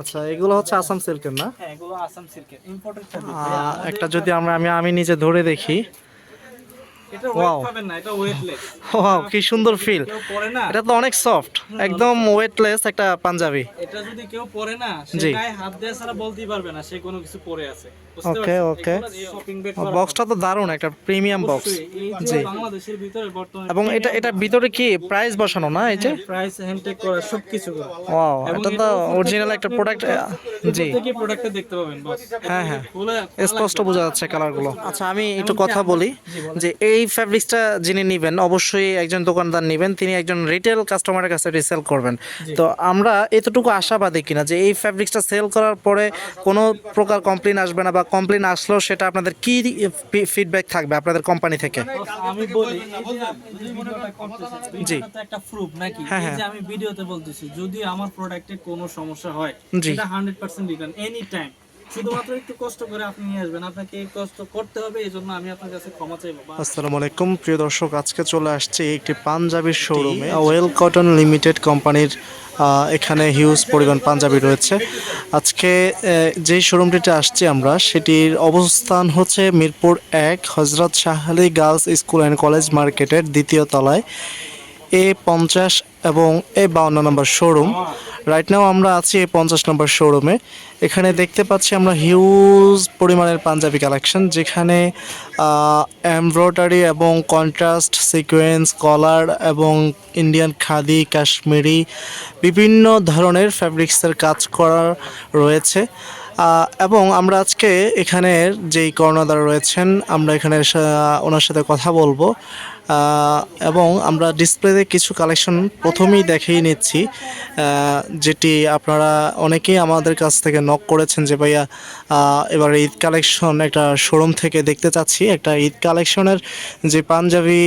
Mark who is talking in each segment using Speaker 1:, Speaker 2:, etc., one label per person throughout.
Speaker 1: আচ্ছা এগুলো হচ্ছে আসাম সিল্কের না?
Speaker 2: হ্যাঁ এগুলো আসাম সিল্কের ইম্পোর্টেড
Speaker 1: একটা যদি আমরা আমি আমি নিজে ধরে দেখি।
Speaker 2: এটা. ওয়েট পাবেন না এটা ওয়েটলেস
Speaker 1: ওয়াও কি সুন্দর ফিল এটা তো অনেক সফট একদম ওয়েটলেস একটা পাঞ্জাবি।
Speaker 2: এটা যদি কেউ পরে না সে গায়ে হাত দেয় ছাড়া বলতেই পারবে না সে কোনো কিছু পরে আছে।
Speaker 1: Okay, ওকে বক্সটা তো দারুণ একটা প্রিমিয়াম বক্স জি।
Speaker 2: বাংলাদেশের ভিতরে বর্তমানে
Speaker 1: এবং এটা এটা ভিতরে কি প্রাইস বসানো না এই যে?
Speaker 2: প্রাইস হ্যান্ডটেক করা সবকিছু করা।
Speaker 1: ওয়াও এটা তো অরিজিনাল একটা প্রোডাক্ট জি।
Speaker 2: প্রত্যেকই প্রোডাক্টটা দেখতে পাবেন বস
Speaker 1: হ্যাঁ, হ্যাঁ। স্পষ্ট বোঝা যাচ্ছে কালারগুলো আচ্ছা আমি একটু কথা বলি যে এই ফ্যাব্রিক্সটা যিনি নেবেন অবশ্যই একজন দোকানদার নেবেন তিনি একজন রিটেল কাস্টমারের কাছে রিসেল করবেন। তো আমরা এতটুকু আশাবাদী কিনা যে এই ফ্যাব্রিক্সটা সেল করার পরে কোনো প্রকার কমপ্লেন আসবে না বা কমপ্লেন আসলেও সেটা আপনাদের কি ফিডব্যাক থাকবে আপনাদের কোম্পানি থেকে
Speaker 2: আমি বলি
Speaker 1: জি।
Speaker 2: একটা প্রুফ নাকি
Speaker 1: হ্যাঁ,
Speaker 2: এই
Speaker 1: হ্যাঁ।
Speaker 2: যে আমি ভিডিওতে বলতেছি যদি আমার প্রোডাক্টে কোনো সমস্যা হয়। এটা 100% রিটার্ন এনি টাইম শুধুমাত্র একটু কষ্ট করে আপনি নিয়ে আসবেন আপনাকে কষ্ট করতে হবে এই জন্য আমি আপনার কাছে ক্ষমা চাইব
Speaker 1: আসসালামু আলাইকুম প্রিয় দর্শক আজকে চলে আসছে একটি পাঞ্জাবির শোরুমে ওয়েল কটন লিমিটেড কোম্পানির এখানে হিউজ পরিমাণ পাঞ্জাবি রয়েছে। আজকে যে শোরুমটিতে আসছি আমরা, সেটির অবস্থান হচ্ছে মিরপুর এক, Hazrat Shah Ali girls school and college মার্কেটের দ্বিতীয় তলায়, এ পঞ্চাশ এবং এ বাউন্ন নম্বর শোরুম। রাইট নাও আমরা আছি এই পঞ্চাশ নম্বর শোরুমে এখানে দেখতে পাচ্ছি আমরা হিউজ পরিমাণের পাঞ্জাবি কালেকশন যেখানে এমব্রয়ডারি এবং কন্ট্রাস্ট সিকোয়েন্স কলার এবং ইন্ডিয়ান খাদি, কাশ্মীরি, বিভিন্ন ধরনের ফ্যাব্রিক্সের কাজ করা রয়েছে। এবং আমরা আজকে এখানের যেই কর্ণধার রয়েছেন, আমরা এখানে ওনার সাথে কথা বলব। এবং আমরা ডিসপ্লেতে কিছু কালেকশন প্রথমেই দেখিয়ে নিচ্ছি যেটি আপনারা অনেকেই আমাদের কাছ থেকে নক করেছেন যে, ভাইয়া এবার ঈদ কালেকশন একটা শোরুম থেকে দেখতে চাচ্ছি। একটা ঈদ কালেকশনের যে পাঞ্জাবি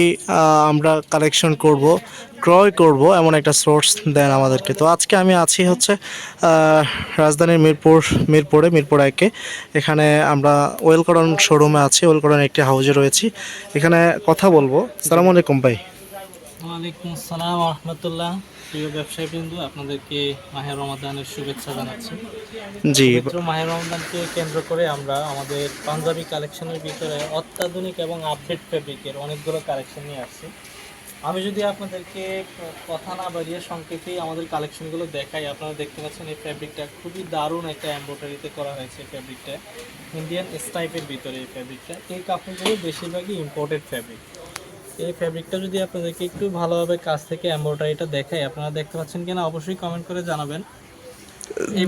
Speaker 1: আমরা কালেকশন করব, ক্রয় করব, এমন একটা সোর্স দেন আমাদেরকে। তো আজকে আমি আছি হচ্ছে রাজধানীর মিরপুর, মিরপুরে, মিরপুর একে। এখানে আমরা ওয়েলকরন শোরুমে আছি ওয়েলকরন একটি হাউজে রয়েছি। এখানে কথা বলব সালাম আলাইকুম ভাই।
Speaker 2: ওয়ালাইকুম আসসালাম রহমতুল্লাহ। প্রিয় ব্যবসায়ী বিন্দু আপনাদেরকে মাহের রমাদানের শুভেচ্ছা জানাচ্ছি।
Speaker 1: জি।
Speaker 2: মাহের রমজানকে কেন্দ্র করে আমরা আমাদের পাঞ্জাবি কালেকশনের ভিতরে অত্যাধুনিক এবং আপডেট ফেব্রিকের অনেকগুলো কালেকশন নিয়ে আসছি। আমি যদি আপনাদেরকে কথা না বাড়িয়ে সংক্ষেপেই আমাদের কালেকশনগুলো দেখাই আপনারা দেখতে পাচ্ছেন এই ফ্যাব্রিকটা খুবই দারুণ একটা এমব্রয়ডারিতে করা হয়েছে ফ্যাব্রিকটা ইন্ডিয়ান স্টাইপের ভিতরে এই ফ্যাব্রিকটা এই কাপড়গুলো বেশিরভাগই ইম্পোর্টেড ফ্যাব্রিক এই ফ্যাব্রিকটা যদি আপনাদেরকে একটু ভালোভাবে কাছ থেকে এমব্রয়ডারিটা দেখাই আপনারা দেখতে পাচ্ছেন কিনা অবশ্যই কমেন্ট করে জানাবেন।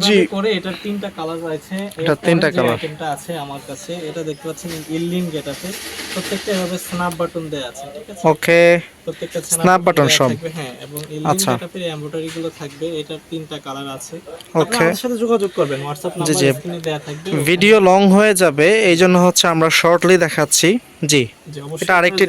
Speaker 2: জি। করে এটার তিনটা কালার আছে
Speaker 1: এটা তিনটা কালার
Speaker 2: তিনটা আছে আমার কাছে এটা দেখতে পাচ্ছেন ইলিন গেট আছে। প্রত্যেকটা এভাবে স্ন্যাপ বাটন দেয়া আছে ঠিক আছে?
Speaker 1: ওকে
Speaker 2: প্রত্যেকটা
Speaker 1: button
Speaker 2: দেয়া
Speaker 1: সব।
Speaker 2: হ্যাঁ এবং ইল্লিন
Speaker 1: আচ্ছা।
Speaker 2: গেটাপের এমব্রয়ডারি গুলো থাকবে এটার তিনটা কালার আছে. আপনারা আমার সাথে যোগাযোগ করবেন হোয়াটসঅ্যাপ নাম্বার স্ক্রিনে দেয়া থাকবে
Speaker 1: ভিডিও লং হয়ে যাবে এই জন্য হচ্ছে আমরা শর্টলি দেখাচ্ছি। জি এটা আরেকটি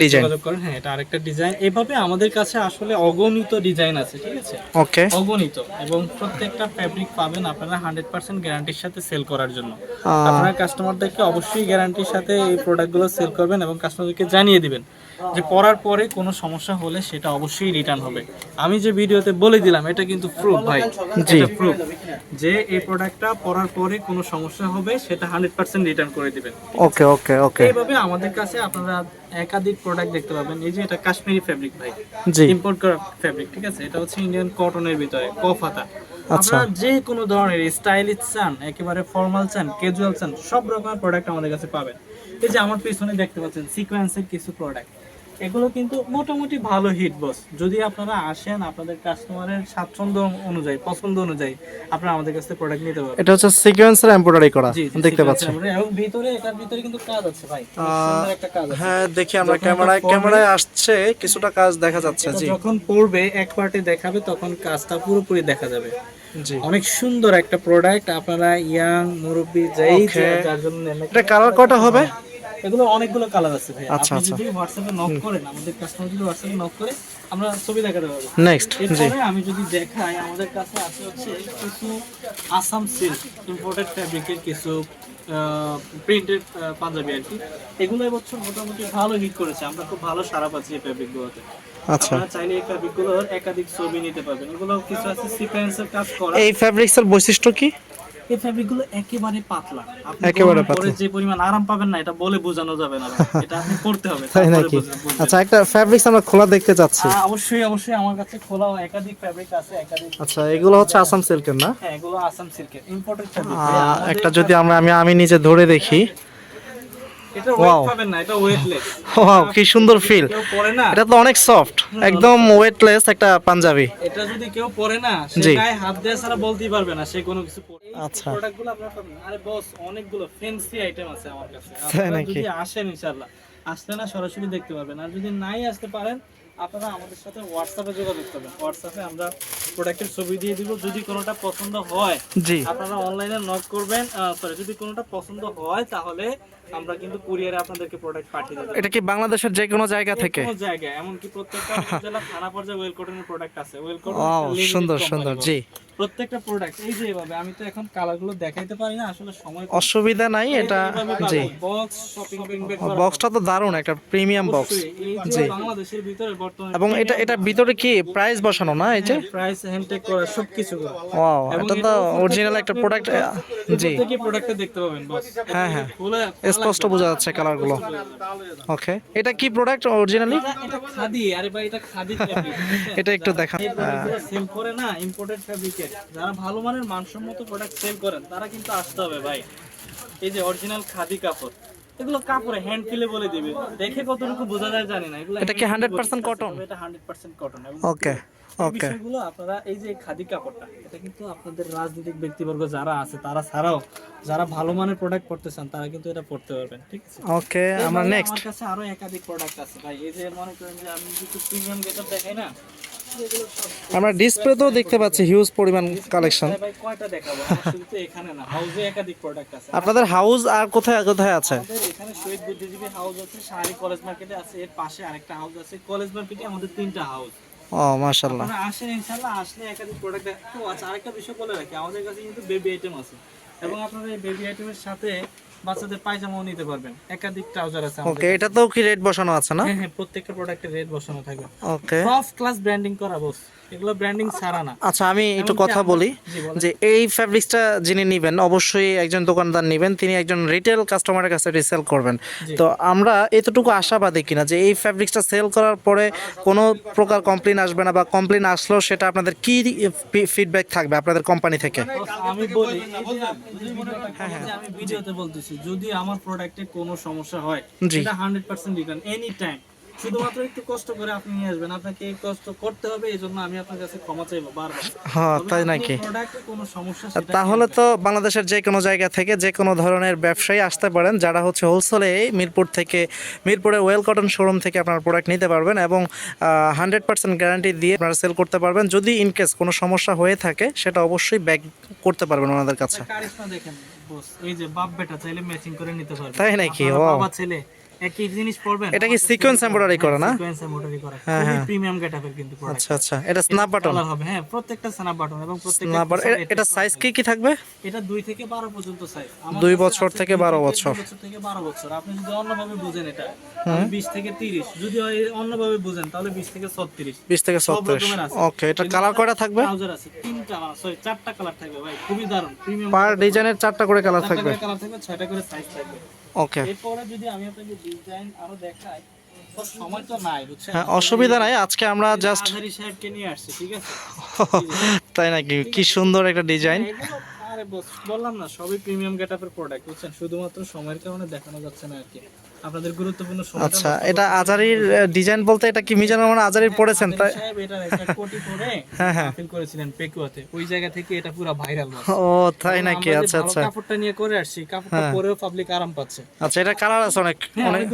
Speaker 2: করেন হ্যাঁ এটা আরেকটা ডিজাইন এভাবে আমাদের কাছে আসলে অগণিত ডিজাইন আছে ঠিক আছে?
Speaker 1: ওকে
Speaker 2: অগণিত। এবং প্রত্যেকটা ফ্যাব্রিক পাবেন আপনারা হান্ড্রেড পার্সেন্ট গ্যারান্টির সাথে সেল করার জন্য। আপনারা কাস্টমারদেরকে অবশ্যই গ্যারান্টির সাথে এই প্রোডাক্টগুলো সেল করবেন এবং কাস্টমারদেরকে জানিয়ে দিবেন। যে পরার পরে কোনো সমস্যা হলে সেটা অবশ্যই রিটার্ন হবে। আমি যে ভিডিওতে বলে দিলাম এটা কিন্তু প্রুফ ভাই।
Speaker 1: জি।
Speaker 2: প্রুফ যে এই প্রোডাক্টটা পরার পরে কোনো সমস্যা হবে সেটা হান্ড্রেড পার্সেন্ট রিটার্ন করে দিবেন।
Speaker 1: ওকে ওকে ওকে।
Speaker 2: এইভাবে আমাদের কাছে আপনারা একাধিক প্রোডাক্ট দেখতে পাবেন। এই যে এটা কাশ্মীরি ফ্যাব্রিক ভাই।
Speaker 1: জি।
Speaker 2: ইম্পোর্ট করা ফ্যাব্রিক ঠিক আছে? এটা হচ্ছে ইন্ডিয়ান কটনের ভিতরে কফাতা
Speaker 1: আচ্ছা।
Speaker 2: আপনারা যে কোনো ধরনের স্টাইলিশ চান একেবারে ফর্মাল চান ক্যাজুয়াল চান সব রকমের প্রোডাক্ট আমাদের কাছে পাবেন। এই যে আমার পিছনে দেখতে পাচ্ছেন সিকোয়েন্সের কিছু প্রোডাক্ট এগুলো কিন্তু মোটামুটি ভালো হিট বস যদি আপনারা আসেন আপনাদের কাস্টমারের স্বাচ্ছন্দ্য অনুযায়ী পছন্দ অনুযায়ী আপনারা আমাদের কাছ থেকে প্রোডাক্ট নিতে পারবেন।
Speaker 1: এটা হচ্ছে সিকোয়েন্সের এমব্রয়ডারি করা দেখতে পাচ্ছেন।
Speaker 2: এবং ভিতরে এটার ভিতরে কিন্তু কাজ আছে ভাই। সুন্দর একটা কাজ আছে।
Speaker 1: হ্যাঁ দেখি আমরা ক্যামেরায় ক্যামেরায় আসছে কিছুটা কাজ দেখা যাচ্ছে জি।
Speaker 2: যখন পড়বে এক পার্টে দেখাবে তখন কাজটা পুরোপুরি দেখা যাবে। অনেক সুন্দর একটা প্রোডাক্ট আপনারা ইয়াং মুরব্বী যেই যার জন্য
Speaker 1: এটা কালার কটা হবে?
Speaker 2: এগুলো অনেকগুলো কালার আছে ভাই
Speaker 1: আচ্ছা,
Speaker 2: আপনি
Speaker 1: আচ্ছা।
Speaker 2: যদি হোয়াটসঅ্যাপে নক করেন আমাদের কাস্টমার যদি হোয়াটসঅ্যাপে নক করে আমরা ছবি দেখাতে পারব।
Speaker 1: নেক্সট জি।
Speaker 2: এরপরে আমি যদি দেখাই আমাদের কাছে আছে হচ্ছে কিছু আসাম সিল্ক ইম্পোর্টেড ফ্যাব্রিকের কিছু প্রিন্টেড পাঞ্জাবি আর কি। এগুলো এবছর মোটামুটি ভালো হিট করেছে। আমরা খুব ভালো সারা পাচ্ছি এই ফ্যাব্রিকগুলোতে
Speaker 1: আচ্ছা।
Speaker 2: আপনারা চাইলে এই ফ্যাব্রিকগুলোর একাধিক ছবি নিতে পারবেন। এগুলো কিছু আছে সিকোয়েন্সের কাজ করা।
Speaker 1: এই ফ্যাব্রিক্সের বৈশিষ্ট্য কি?
Speaker 2: এই একেবারে পাতলা। আপনি
Speaker 1: একেবারে
Speaker 2: গরম পরে যে পরিমাণ আরাম পাবেন না এটা বলে বোঝানো যাবে না। এটা আপনি করতে হবে
Speaker 1: তাই নাকি। আচ্ছা একটা ফ্যাব্রিক্স আমরা খোলা দেখতে চাচ্ছি।
Speaker 2: অবশ্যই অবশ্যই আমার কাছে খোলা একাধিক ফ্যাব্রিক আছে একাধিক
Speaker 1: আচ্ছা এগুলো হচ্ছে আসাম সিল্কের না?
Speaker 2: হ্যাঁ এগুলো আসাম সিল্কের ইম্পোর্টেড ফ্যাব্রিক
Speaker 1: একটা যদি আমরা আমি আমি নিজে ধরে দেখি।
Speaker 2: এটা ওয়েট পাবেন না এটা ওয়েটলেস
Speaker 1: ওয়াও কি সুন্দর ফিল
Speaker 2: কেউ পরে না
Speaker 1: এটা তো অনেক সফট একদম ওয়েটলেস একটা পাঞ্জাবি।
Speaker 2: এটা যদি কেউ পরে না সে গায়ে হাত দেওয়া ছাড়া বলতেই পারবে না সে কোনো কিছু পরে।
Speaker 1: আচ্ছা।
Speaker 2: প্রোডাক্টগুলো আপনারা পাবেন আরে বস অনেকগুলো ফ্যান্সি আইটেম আছে আমার কাছে। আপনারা
Speaker 1: নাকি?
Speaker 2: যদি আসেন ইনশাআল্লাহ। আসলে না সরাসরি দেখতে পাবেন আর যদি নাই আসতে পারেন আপনারা আমাদের সাথে হোয়াটসঅ্যাপে যোগাযোগ করবেন। হোয়াটসঅ্যাপে আমরা প্রোডাক্টের ছবি দিয়ে দিব। যদি কোনোটা পছন্দ হয়
Speaker 1: জি।
Speaker 2: আপনারা অনলাইনে নক করবেন। সরি যদি কোনোটা পছন্দ হয় তাহলে আমরা কিন্তু কুরিয়ারে আপনাদেরকে প্রোডাক্ট পাঠিয়ে দেবো।
Speaker 1: এটা কি বাংলাদেশের যে কোনো জায়গা থেকে?
Speaker 2: কোনো জায়গায় এমনকি প্রত্যেকটা জেলা থানা পর্যায়ে ওয়েল কটনের প্রোডাক্ট আছে। ওয়েল
Speaker 1: ওয়াও সুন্দর সুন্দর জি।
Speaker 2: প্রত্যেকটা প্রোডাক্ট এই যে এভাবে আমি তো এখন কালারগুলো দেখাইতে পারি না আসলে সময়
Speaker 1: অসুবিধা নাই এটা জি।
Speaker 2: বক্স শপিং ব্যাগ
Speaker 1: বক্সটা তো দারুণ একটা প্রিমিয়াম বক্স
Speaker 2: যে বাংলাদেশের ভিতরে বর্তমানে
Speaker 1: এবং এটা এটা ভিতরে কি প্রাইস বসানো না এই যে?
Speaker 2: প্রাইস হ্যান্ডটেক করা সবকিছু
Speaker 1: ওয়াও এটা তো অরিজিনাল একটা প্রোডাক্ট জি।
Speaker 2: প্রোডাক্টে দেখতে পাবেন বস
Speaker 1: হ্যাঁ, হ্যাঁ। স্পষ্ট বোঝা যাচ্ছে কালারগুলো ওকে এটা কি প্রোডাক্ট অরিজিনালি
Speaker 2: এটা খাদি আরে ভাই এটা খাদি
Speaker 1: এটা একটু
Speaker 2: সেল করে না ইম্পোর্টেড ফ্যাব্রিকের যারা ভালো মানের মানসম্মত প্রোডাক্ট সেল করেন তারা কিন্তু আসতে হবে ভাই। এই যে অরিজিনাল খাদি কাপড় এগুলো কাপড়ে হ্যান্ড ফিলে বলে দিবে। দেখে কতটুকু বোঝা যায় জানি না এগুলো
Speaker 1: এটা কি 100%
Speaker 2: বলে
Speaker 1: cotton?
Speaker 2: তবে এটা 100% কটন
Speaker 1: ওকে ওকে
Speaker 2: বিষয়গুলো আপনারা এই যে খাদি কাপড়টা এটা কিন্তু আপনাদের রাজনৈতিক ব্যক্তিবর্গ যারা আছে তারা ছাড়াও যারা ভালো মানের প্রোডাক্ট পড়তে চান তারা কিন্তু এটা পড়তে পারবেন ঠিক আছে?
Speaker 1: ওকে আমরা নেক্সট
Speaker 2: আমার কাছে আরও একাধিক প্রোডাক্ট আছে ভাই। এই যে মনে করেন যে আমি কিছু প্রিমিয়াম গেটআপ দেখাই না
Speaker 1: আমরা ডিসপ্লেতেও দেখতে পাচ্ছি হিউজ পরিমাণ কালেকশন
Speaker 2: তো
Speaker 1: আপনাদের হাউস আর কোথায় কোথায় আছে?
Speaker 2: আমাদের এখানে শহীদ বুদ্ধিজীবী হাউস আছে শাহরি কলেজ মার্কেটে আছে এর পাশে আরেকটা হাউস আছে। কলেজ মার্কেটে আমাদের তিনটা হাউস
Speaker 1: ও মাশাল্লাহ
Speaker 2: আসেন ইনশাআল্লাহ আসলে একাধিক প্রোডাক্ট তো আচ্ছা আরেকটা বিষয় বলে রাখি আমাদের কাছে কিন্তু বেবি আইটেম আছে। এবং আপনারা এই বেবি আইটেমের সাথে বাচ্চাদের পায়জামাও নিতে পারবেন। একাধিক ট্রাউজার আছে
Speaker 1: ওকে এটাতেও কি রেট বসানো আছে না?
Speaker 2: হ্যাঁ হ্যাঁ প্রত্যেকটা প্রোডাক্টের রেট বসানো থাকবে।
Speaker 1: ওকে
Speaker 2: টপ ক্লাস ব্র্যান্ডিং করা বস এগুলো ব্র্যান্ডিং ছাড়া না।
Speaker 1: আচ্ছা আমি একটু কথা বলি যে এই ফ্যাব্রিক্সটা যিনি নেবেন অবশ্যই একজন দোকানদার নেবেন। তিনি একজন রিটেল কাস্টমারের কাছে রিসেল করবেন। তো আমরা এতটুকু আশাবাদী কিনা যে এই ফ্যাব্রিক্সটা সেল করার পরে কোনো প্রকার কমপ্লেন আসবে না বা কমপ্লেন আসলেও সেটা আপনাদের কি ফিডব্যাক থাকবে আপনাদের কোম্পানি থেকে?
Speaker 2: আমি বলি এই যে যে ভিডিওটা করলাম যে আমি ভিডিওতে বলতেছি। যদি আমার প্রোডাক্টে কোনো সমস্যা হয়। এটা hundred percent return any time শুধুমাত্র একটু কষ্ট করে আপনি নিয়ে আসবেন। আপনাকে এই কষ্ট করতে হবে এই জন্য আমি আপনার কাছে ক্ষমা চাইব বারবার।
Speaker 1: হ্যাঁ তাই নাকি?
Speaker 2: প্রোডাক্টে কোনো সমস্যা
Speaker 1: তাহলে তো বাংলাদেশের যে কোনো জায়গা থেকে যে কোনো ধরনের ব্যবসায়ী আসতে পারেন যারা হচ্ছে হোলসেলে মিরপুর থেকে মিরপুরের ওয়েল কটন শোরুম থেকে আপনার প্রোডাক্ট নিতে পারবেন এবং হান্ড্রেড পার্সেন্ট গ্যারান্টি দিয়ে আপনারা সেল করতে পারবেন। যদি ইনকেস কোনো সমস্যা হয়ে থাকে সেটা অবশ্যই ব্যাক করতে পারবেন ওনাদের কাছে।
Speaker 2: দেখেন। বস এই যে বাপ বেটা চাইলে ম্যাচিং করে নিতে পারবে
Speaker 1: তাই নাকি?
Speaker 2: বাবা ছেলে একই জিনিস পড়বেন
Speaker 1: এটা কি sequence embroidery করা না?
Speaker 2: সিকোয়েন্স এমব্রয়ডারি করা।
Speaker 1: হ্যাঁ,
Speaker 2: খুবই
Speaker 1: হ্যাঁ।
Speaker 2: প্রিমিয়াম গেটআপের কিন্তু
Speaker 1: আচ্ছা আচ্ছা। এটা স্ন্যাপ বাটন
Speaker 2: হবে হ্যাঁ প্রত্যেকটা স্ন্যাপ বাটন এবং প্রত্যেকটা
Speaker 1: স্ন্যাপ
Speaker 2: feature
Speaker 1: এটা সাইজ কি কি থাকবে?
Speaker 2: এটা দুই থেকে বারো পর্যন্ত সাইজ
Speaker 1: দুই বছর থেকে বারো বছর।
Speaker 2: বছর থেকে বারো বছর। আপনি যদি অন্যভাবে বুঝেন এটা বিশ থেকে তিরিশ। যদি অন্যভাবে বুঝেন তাহলে বিশ থেকে ছত্রিশ।
Speaker 1: বিশ থেকে। ওকে এটা কালার কয়টা থাকবে?
Speaker 2: ট্রাউজার আছে তিনটা সরি চারটা কালার থাকবে ভাই। খুবই দারুণ। প্রিমিয়াম
Speaker 1: পার ডিজাইনের চারটা করে কালার থাকবে।
Speaker 2: কালার থাকবে ছয়টা করে সাইজ থাকবে।
Speaker 1: ওকে
Speaker 2: এরপরে যদি আমি আপনাকে ডিজাইন আরও দেখাই সময় তো নাই বুঝছেন?
Speaker 1: হ্যাঁ অসুবিধা নাই। আজকে আমরা জাস্ট
Speaker 2: সাহেবকে নিয়ে আসছি ঠিক আছে?
Speaker 1: তাই নাকি? কি সুন্দর একটা ডিজাইন
Speaker 2: আরে বস বললাম না সবই প্রিমিয়াম গেটআপের প্রোডাক্ট বুঝছেন? শুধুমাত্র সময়ের কারণে দেখানো যাচ্ছে না আর কি আপনাদের গুরুত্বপূর্ণ সময়
Speaker 1: আচ্ছা এটা আজারির ডিজাইন বলতে এটা কি মিজানুর রহমান আজারির পড়েছেন তাই?
Speaker 2: সাহেব এটা একটা কোটি
Speaker 1: হ্যাঁ, হ্যাঁ।
Speaker 2: করেছিলেন পেকুয়াতে। ওই জায়গা থেকে এটা পুরো ভাইরাল
Speaker 1: ও তাই নাকি? আচ্ছা আচ্ছা।
Speaker 2: কাপড়টা নিয়ে করে আসছি কাপড়টা পরেও পাবলিক আরাম পাচ্ছে।
Speaker 1: আচ্ছা এটা কালার আছে অনেক
Speaker 2: হ্যাঁ,
Speaker 1: অনেক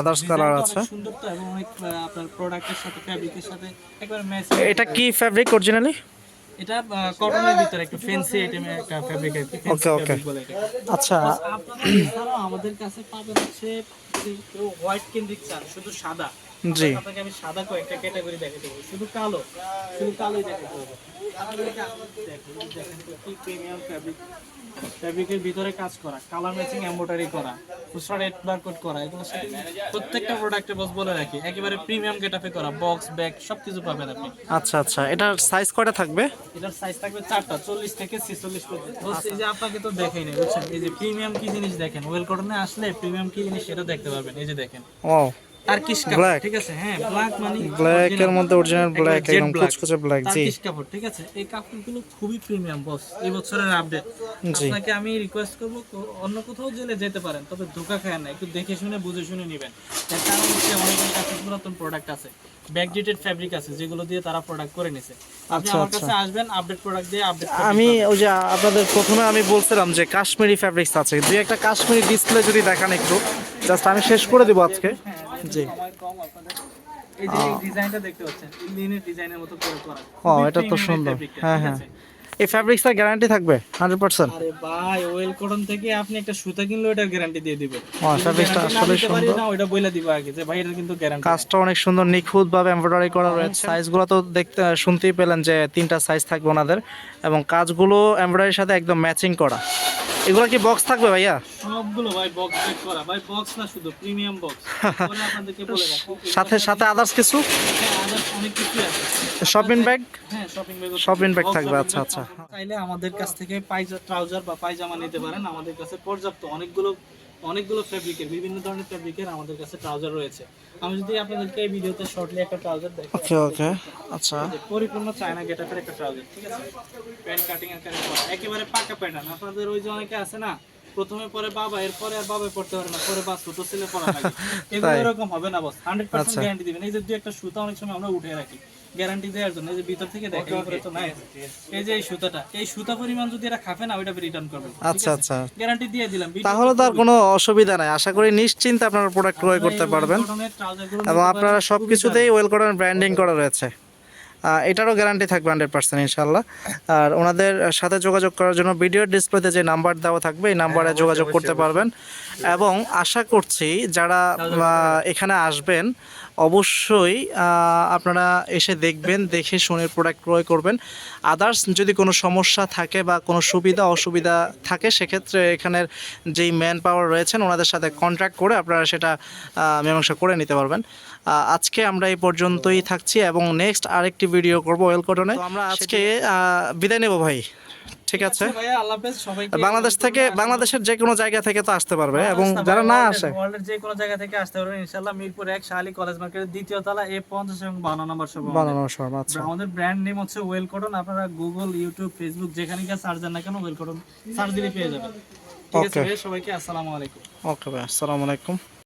Speaker 1: আদার্স কালার আছে।
Speaker 2: সুন্দর তো এবং অনেক আপনার প্রোডাক্টের সাথে ফ্যাব্রিকের সাথে একবার ম্যাচ
Speaker 1: এটা কি ফ্যাব্রিক অরিজিনালি
Speaker 2: এটা কটনের ভিতরে একটু ফ্যান্সি আইটেম একটা ফেব্রিক আর
Speaker 1: ওকে.
Speaker 2: বলে
Speaker 1: আচ্ছা।
Speaker 2: আপনারা আমাদের কাছে পাবেন হচ্ছে কেউ হোয়াইট কেন্দ্রিক চান শুধু সাদা।
Speaker 1: জি।
Speaker 2: আপনাকে আমি সাদা কয়েকটা ক্যাটাগরি দেখাতে দেবো শুধু কালো শুধু কালোই দেখাতে পারব দেখেন, দেখেন কি প্রিমিয়াম ফ্যাব্রিক ফ্যাব্রিকের ভিতরে কাজ করা কালার ম্যাচিং এমব্রয়ডারি করা খুচরা রেট বারকোড করা এগুলো প্রত্যেকটা প্রোডাক্টে বস বলে রাখি। একেবারে প্রিমিয়াম গেটাপে করা বক্স ব্যাগ সবকিছু পাবেন আপনি।
Speaker 1: আচ্ছা আচ্ছা এটার সাইজ কয়টা থাকবে?
Speaker 2: এটার সাইজ থাকবে চারটা চল্লিশ থেকে ছেচল্লিশ পর্যন্ত। এই যে আপনাকে তো দেখাই নাই বুঝছেন? এই যে প্রিমিয়াম কি জিনিস দেখেন? ওয়েল কটনে আসলে প্রিমিয়াম কি জিনিস সেটা দেখতে পারবেন এই যে দেখেন।
Speaker 1: ও
Speaker 2: টার্কিশ কাপড় ঠিক আছে হ্যাঁ ব্ল্যাক মানে
Speaker 1: ব্ল্যাক এর মধ্যে অরিজিনাল ব্ল্যাক
Speaker 2: একদম
Speaker 1: একদম কুচকুচে ব্ল্যাক জি।
Speaker 2: টার্কিশ কাপড় ঠিক আছে এই কাপড়গুলো খুবই প্রিমিয়াম বস এই বছরের আপডেট আপনাকে আমি রিকোয়েস্ট করব অন্য কোথাও জেলে যেতে পারেন তবে ধোকা খায় না একটু দেখে শুনে বুঝে শুনে নেবেন। এর কারণ হচ্ছে অনেকের কাছে পুরাতন প্রোডাক্ট আছে ব্যাকডেটেড ফ্যাব্রিক আছে যেগুলো দিয়ে তারা প্রোডাক্ট করে নিছে। আপনি
Speaker 1: আচ্ছা,
Speaker 2: আমার
Speaker 1: আচ্ছা।
Speaker 2: কাছে আসবেন আপডেট প্রোডাক্ট দিয়ে আপডেট
Speaker 1: আমি ওই যে আপনাদের প্রথমে আমি বলছিলাম যে কাশ্মীরি ফ্যাব্রিক্স আছে দুই একটা কাশ্মীরি ডিসপ্লে যদি দেখান একটু। জাস্ট আমি শেষ করে দিব আজকে। জি।
Speaker 2: সময় কম আপনাদের এই যে এই ডিজাইনটা দেখতে পাচ্ছেন লিনের ডিজাইনের মতো করে করা।
Speaker 1: ও এটা তো সুন্দর। হ্যাঁ হ্যাঁ। এই ফ্যাব্রিক্সটার গ্যারান্টি থাকবে হান্ড্রেড পার্সেন্ট
Speaker 2: আরে ভাই ওয়েল কটন থেকে আপনি একটা সুতা কিনলে ওটার গ্যারান্টি দিয়ে দিবে।
Speaker 1: ও, fabricটা আসলে সুন্দর।
Speaker 2: না ওটা বইলা দিব আগে যে ভাই এটা কিন্তু গ্যারান্টি
Speaker 1: কাজটা অনেক সুন্দর নিখুঁত ভাবে এমব্রয়ডারি করা রয়েছে। সাইজগুলো তো দেখতে শুনতেই পেলেন যে তিনটা সাইজ থাকবে ওনাদের। এবং কাজগুলো এমব্রয়ডারির সাথে একদম ম্যাচিং করা। এগুলো কি বক্স থাকবে ভাইয়া?
Speaker 2: সবগুলো ভাই বক্স চেক করা। ভাই বক্স না শুধু প্রিমিয়াম বক্স আপনাদেরকে বলে রাখি
Speaker 1: সাথে সাথে আদার্স কিছু?
Speaker 2: হ্যাঁ, আদার্স অনেক কিছু আছে।
Speaker 1: শপিং ব্যাগ
Speaker 2: হ্যাঁ শপিং ব্যাগ
Speaker 1: শপিং ব্যাগ থাকবে, আচ্ছা, আচ্ছা।
Speaker 2: চাইলে আমাদের কাছ থেকে পাইজা ট্রাউজার বা পায়জামা নিতে পারেন। আমাদের কাছে পর্যাপ্ত অনেকগুলো অনেকগুলো ফেব্রিকের বিভিন্ন ধরনের ফেব্রিকের আমাদের কাছে ট্রাউজার রয়েছে। আমি যদি আপনাদেরকে এই ভিডিওতে শর্টলি একটা ট্রাউজার দেখাই।
Speaker 1: ওকে ওকে আচ্ছা।
Speaker 2: পরিপূর্ণ চায়না গেটাপের একটা ট্রাউজার ঠিক আছে? প্যান্ট কাটিং এর কাটিং করা। একেবারে পাকা প্যাটার্ন আপনাদের ওই যে অনেকে আছে না প্রথমে পরে বাবা এরপরে আর বাবা পড়তে পারে না পরে বা ছোট ছেলে পড়া লাগে। এগুলো এরকম হবে না বস হান্ড্রেড
Speaker 1: আচ্ছা।
Speaker 2: পার্সেন্ট গ্যারান্টি দিবেন। এই যে দুই একটা সুতা অনেক সময় আমরা উঠে রাখি। গ্যারান্টি দেওয়ার জন্য এই যে ভিতর থেকে দেখে উপরে তো নাই। এই যে এই সুতাটা এই সুতা পরিমাণ যদি এরা খাবে না ওইটা রিটার্ন করবে
Speaker 1: আচ্ছা আচ্ছা।
Speaker 2: গ্যারান্টি দিয়ে দিলাম
Speaker 1: তাহলে তো আর কোনো অসুবিধা নাই। আশা করি নিশ্চিন্তে আপনারা প্রোডাক্ট ক্রয় করতে পারবেন। এবং আপনারা সব কিছুতেই ওয়েল কটন ব্র্যান্ডিং করা রয়েছে। এটারও গ্যারান্টি থাকবে হান্ড্রেড পার্সেন্ট ইনশাল্লাহ আর ওনাদের সাথে যোগাযোগ করার জন্য ভিডিও ডিসপ্লেতে যে নাম্বার দেওয়া থাকবে এই নাম্বারে যোগাযোগ করতে পারবেন। এবং আশা করছি যারা এখানে আসবেন অবশ্যই আপনারা এসে দেখবেন দেখে শুনে প্রোডাক্ট ক্রয় করবেন। আদার্স যদি কোনো সমস্যা থাকে বা কোনো সুবিধা অসুবিধা থাকে সেক্ষেত্রে এখানের যেই ম্যান পাওয়ার রয়েছেন ওনাদের সাথে কন্ট্যাক্ট করে আপনারা সেটা মীমাংসা করে নিতে পারবেন। আজকে আমরা এই পর্যন্তই থাকছি এবং নেক্সট আরেকটি ভিডিও করব ওয়েলকটনে আমরা আজকে বিদায় নেব ভাই। ঠিক আছে?
Speaker 2: সবাইকে
Speaker 1: বাংলাদেশ থেকে বাংলাদেশের যে কোনো জায়গা থেকে তো আসতে পারবে এবং যারা না আসে
Speaker 2: ওয়ার্ল্ডের যে কোনো জায়গা থেকে আসতে ইনশাআল্লাহ। মিরপুর এক শাহালি কলেজ মার্কেটের দ্বিতীয় তলা এ পঞ্চাশ এবং বান্ন নম্বর সব
Speaker 1: সময় আচ্ছা।
Speaker 2: আমাদের ব্র্যান্ড নেম হচ্ছে ওয়েল কটন আপনারা গুগল ইউটিউব ফেসবুক যেখানে গিয়ে সার্চ দেন না কেন ওয়েল কটন সার্চ দিলে পেয়ে যাবেন। ঠিক আছে সবাইকে আসসালামু আলাইকুম।
Speaker 1: ওকে ভাই আসসালামু আলাইকুম।